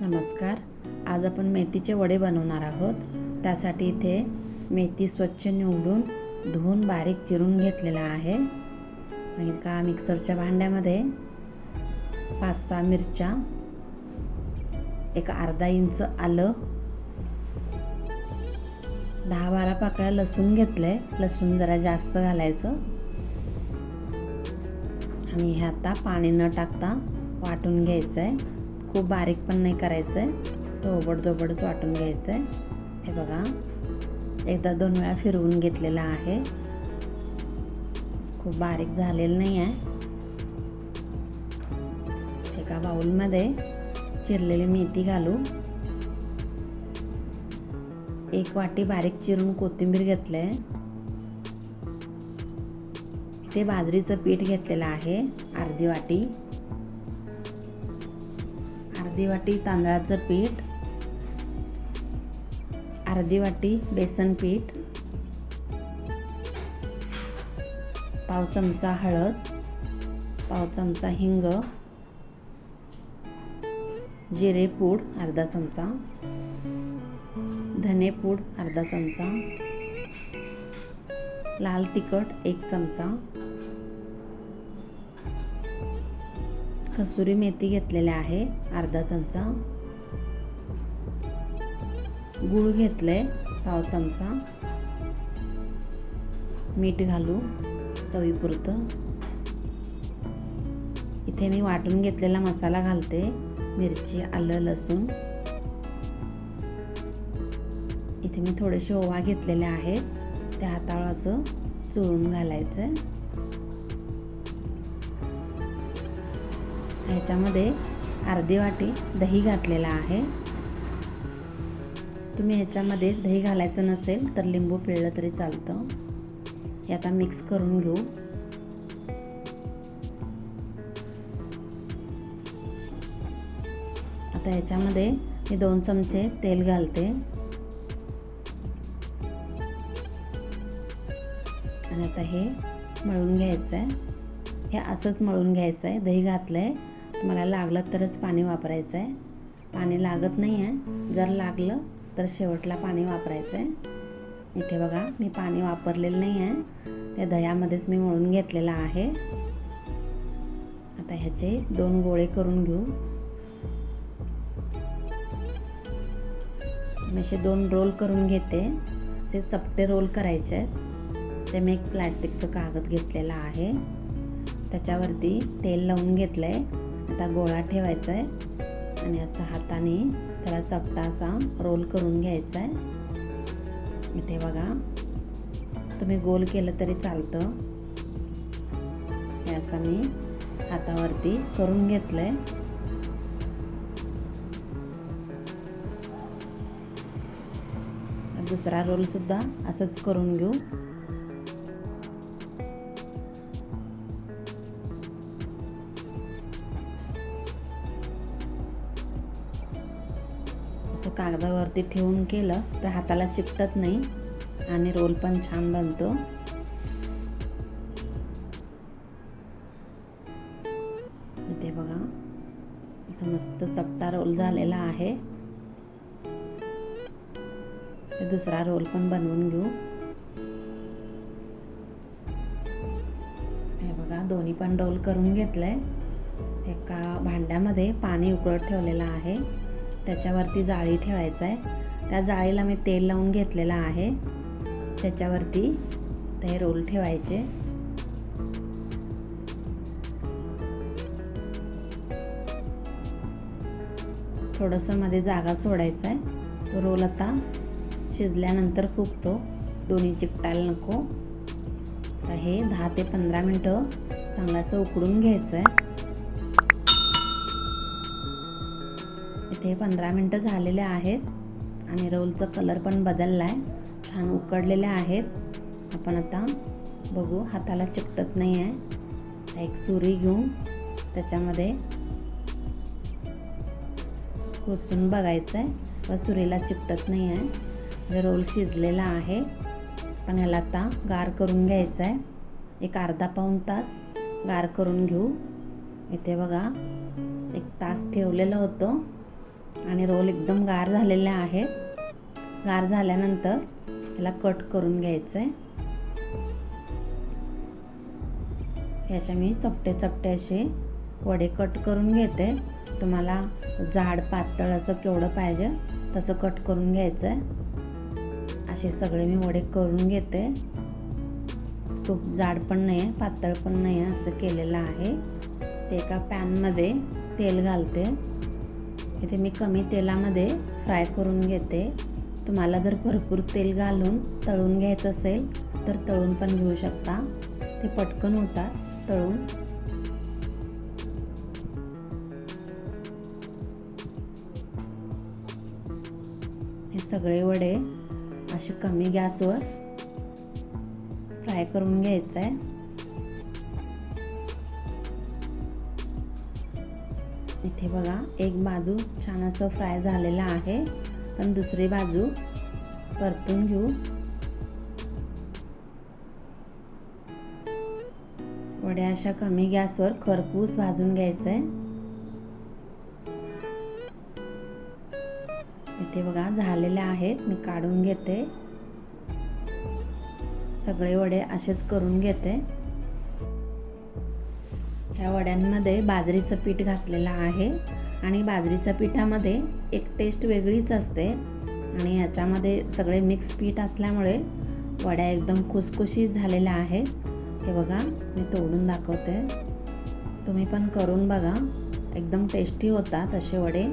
नमस्कार. आज आपण मेथीचे वडे बनवणार आहोत. त्यासाठी इथे मेथी स्वच्छ निवडून धुवून बारीक चिरून घेतलेला आहे. आणि का मिक्सरच्या भांड्यामध्ये पाच सहा मिरच्या एक अर्धा इंच आलं दहा बारा पाकळ्या लसूण घेतलंय लसूण जरा जास्त घालायचं. आणि हे आता पाणी न टाकता वाटून घ्यायचं आहे खूप बारीक पण नाही करायचं आहे. सोबड जोबडच वाटून घ्यायचं आहे. हे बघा. एकदा दोन वेळा फिरवून घेतलेला आहे. खूप बारीक झालेलं नाही आहे. एका बाउलमध्ये चिरलेली मेथी घालू. एक वाटी बारीक चिरून कोथिंबीर घेतलं आहे. इथे बाजरीचं पीठ घेतलेलं आहे. अर्धी वाटी. अर्धी वाटी तांदळाचं पीठ अर्धी वाटी बेसन पीठ पाव चमचा हळद पाव चमचा हिंग जिरे पूड अर्धा चमचा धने पूड अर्धा चमचा लाल तिखट एक चमचा कसुरी मेथी घेतलेली आहे अर्धा चमचा. गूळ घेतलंय पाव चमचा. मीठ घालू चवीपुरतं. इथे मी वाटून घेतलेला मसाला घालते मिरची आलं लसूण. इथे मी थोडेसे ओवा घेतलेले आहेत त्या हाताळ असं चोळून घालायचं ह्याच्यामध्ये अर्धी वाटी दही घातलेला आहे. तुम्ही ह्याच्यामध्ये दही घालायचं नसेल तर लिंबू पिळलं तरी चालतं. हे आता मिक्स करून घेऊ. आता ह्याच्यामध्ये मी दोन चमचे तेल घालते. आणि आता हे मळून घ्यायचं आहे हे असंच मळून घ्यायचं आहे दही घातलं आहे तुम्हाला लागलं तरच पाणी वापरायचं आहे. पाणी लागत नाही आहे. जर लागलं तर शेवटला पाणी वापरायचं आहे. इथे बघा मी पाणी वापरलेलं नाही आहे. त्या दह्यामध्येच मी मळून घेतलेलं आहे. आता ह्याचे दोन गोळे करून घेऊ. मी असे दोन रोल करून घेते. ते चपटे रोल करायचे आहेत ते मी एक प्लॅस्टिकचं कागद घेतलेला आहे. त्याच्यावरती तेल लावून घेतलं आहे आता गोळा ठेवायचा आहे. आणि असं हाताने त्याला चपटा असा रोल करून घ्यायचा आहे. इथे बघा. तुम्ही गोल केलं तरी चालतं. हे असं मी हातावरती करून घेतलं आहे दुसरा रोलसुद्धा असंच करून घेऊ. असं कागदावरती ठेवून केलं तर हाताला चिकटत नाही आणि रोल पण छान बनतो. ते बघा असं मस्त चपटा रोल झालेला आहे. दुसरा रोल पण बनवून घेऊ. हे बघा दोन्ही पण रोल करून घेतलंय. एका भांड्यामध्ये पाणी उकळत ठेवलेलं आहे. त्याच्यावरती जाळी ठेवायचं आहे. त्या जाळीला मी तेल लावून घेतलेलं आहे. त्याच्यावरती ते रोल ठेवायचे. थोडंसं मध्ये जागा सोडायचा आहे. तो रोल आता शिजल्यानंतर फुगतो. दोन्ही चिकटायला नको. तर हे दहा ते पंधरा मिनटं चांगलं असं उकडून घ्यायचं आहे. इथे पंधरा मिनटं झालेले आहेत. आणि रोलचा कलर पण बदलला आहे छान उकडलेले आहेत. आपण आता बघू हाताला चिकटत नाही आहे एक सुरी घेऊन त्याच्यामध्ये खोचून बघायचं आहे व सुरीला चिकटत नाही आहे म्हणजे रोल शिजलेला आहे. पण ह्याला आता गार करून घ्यायचं आहे एक अर्धा पाऊण तास गार करून घेऊ. इथे बघा एक तास ठेवलेलं होतं. आणि रोल एकदम गार झालेले आहेत गार झाल्यानंतर याला कट करून घ्यायचं आहे याच्या मी चपटे चपटे असे वडे कट करून घेते. तुम्हाला जाड पातळ असं केवढं पाहिजे तसं कट करून घ्यायचं आहे असे सगळे मी वडे करून घेते. खूप जाड पण नाही आहे पातळ पण नाही आहे असं केलेलं आहे. ते एका पॅनमध्ये तेल घालते. इथे मी कमी तेलामध्ये फ्राय करून घेते. तुम्हाला जर भरपूर तेल घालून तळून घ्यायचं असेल तर तळून पण घेऊ शकता. ते पटकन होतात तळून. हे सगळे वडे असे कमी गॅसवर फ्राय करून घ्यायचं. आहे इथे बघा एक बाजू छान असं फ्राय झालेला आहे. पण दुसरी बाजू परतून घेऊ. वड्या अशा कमी गॅसवर खरपूस भाजून घ्यायचं आहे इथे बघा झालेले आहेत मी काढून घेते. सगळे वडे असेच करून घेते. ह्या वड्यांमध्ये बाजरीचं पीठ घातलेलं आहे आणि बाजरीच्या पिठामध्ये एक टेस्ट वेगळीच असते आणि याच्यामध्ये सगळे मिक्स पीठ असल्यामुळे वड्या एकदम खुसखुशीत झालेल्या आहेत. हे बघा मी तोडून दाखवते. तुम्ही पण करून बघा. एकदम टेस्टी होतात असे वडे.